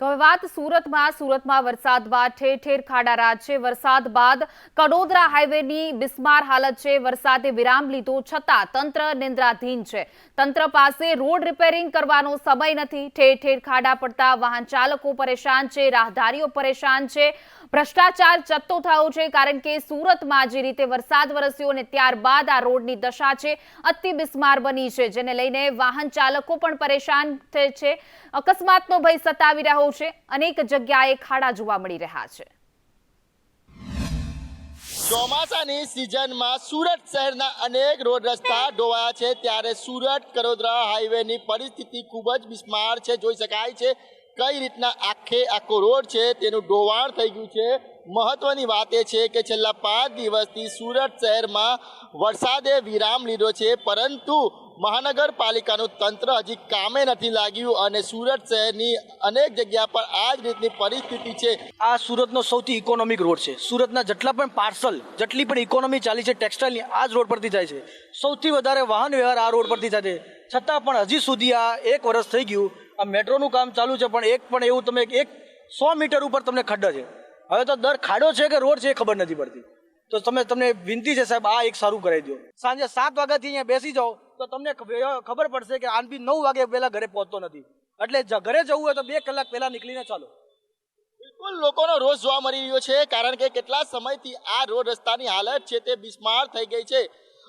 કરવાનો સમય નથી. ઠેર ઠેર ખાડા પડતા વાહન ચાલકો પરેશાન છે. રાહદારીઓ પરેશાન છે. ભ્રષ્ટાચાર ચત્તો થયો છે કારણ કે સુરતમાં જે રીતે વરસાદ વરસ્યો અને ત્યારબાદ આ રોડની દશા છે અતિ બિસ્માર બની છે, જેને લઈને વાહન ચાલકો પણ પરેશાન છે. અકસ્માતનો ભય સતાવી રહ્યો છે. અનેક જગ્યાએ ખાડા જોવા મળી રહ્યા છે. ચોમાસાની સિઝનમાં સુરત શહેરના અનેક રોડ રસ્તા ડોવાયા છે. ત્યારે સુરત કડોદરા હાઈવેની પરિસ્થિતિ ખૂબ જ બિસ્માર છે. જોઈ શકાય છે કઈ રીતના આખે આખો રોડ છે તેનું ડોવાણ થઈ ગયું છે. મહત્વની વાત એ છે કે છેલ્લા પાંચ દિવસથી સુરત શહેરમાં વરસાદે વિરામ લીધો છે. પરંતુ મહાનગરપાલિકાનું તંત્ર હજી કામે નથી લાગ્યું અને સુરત શહેરની અનેક જગ્યા પર આ જ રીતની પરિસ્થિતિ છે. આ સુરતનો સૌથી ઇકોનોમિક રોડ છે. સુરતના જેટલા પણ પાર્સલ જેટલી પણ ઇકોનોમી ચાલી છે ટેક્સટાઇલની આ જ રોડ પરથી જાય છે. સૌથી વધારે વાહન વ્યવહાર આ રોડ પરથી થાય છે. છતાં પણ હજી સુધી આ એક વર્ષ થઈ ગયું. આ મેટ્રોનું કામ ચાલુ છે, પણ એક પણ એવું તમે એક સો મીટર ઉપર તમને ખડ્ડા છે. હવે તો દર ખાડો છે કે રોડ છે એ ખબર નથી પડતી. તો તમે, તમને વિનંતી છે સાહેબ, આ એક સારું કરાવી દો. સાંજે સાત વાગ્યાથી અહીંયા બેસી જાઓ. તો તમને ખબર પડશે કે આન બી નવ વાગે પહેલા ઘરે પહોંચતો નથી. એટલે ઘરે જવું હોય તો બે કલાક પહેલા નીકળીને ચાલો. બિલકુલ, લોકોનો રોષ જોવા મળી રહ્યો છે, કારણ કે કેટલા સમયથી આ રોડ રસ્તાની હાલત છે તે બિસ્માર થઈ ગઈ છે.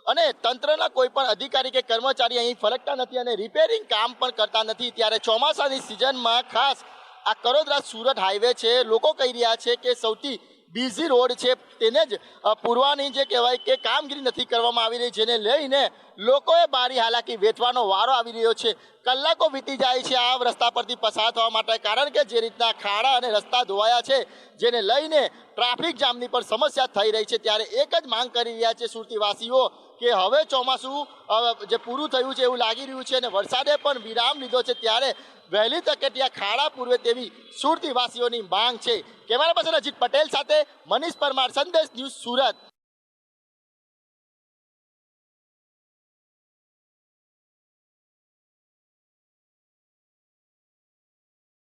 અને તંત્રના કોઈ પણ અધિકારી કે કર્મચારી અહીં ફરકતા નથી અને રિપેરિંગ કામ પણ કરતા નથી. ત્યારે ચોમાસાની સિઝનમાં ખાસ આ કડોદરા સુરત હાઈવે છે. લોકો કહી રહ્યા છે કે સૌથી બિઝી રોડ છે, તેને જ પૂરવાની જે કહેવાય કે કામગીરી નથી કરવામાં આવી રહી, જેને લઈને લોકોએ બારી હાલાકી વેઠવાનો વારો આવી રહ્યો છે. કલાકો વીતી જાય છે આ રસ્તા પરથી પસાર થવા માટે, કારણ કે જે રીતના ખાડા અને રસ્તા ધોવાયા છે, જેને લઈને ટ્રાફિક જામની પણ સમસ્યા થઈ રહી છે. ત્યારે એક જ માંગ કરી રહ્યા છે સુરતીવાસીઓ કે હવે ચોમાસું જે પૂરું થયું છે એવું લાગી રહ્યું છે અને વરસાદે પણ વિરામ લીધો છે ત્યારે વહેલી તકે ત્યાં ખાડા પૂર્વે તેવી સુરતીવાસીઓની માંગ છે. કેમેરા પર્સન અજીત પટેલ સાથે મનીષ પરમાર, સંદેશ ન્યૂઝ સુરત.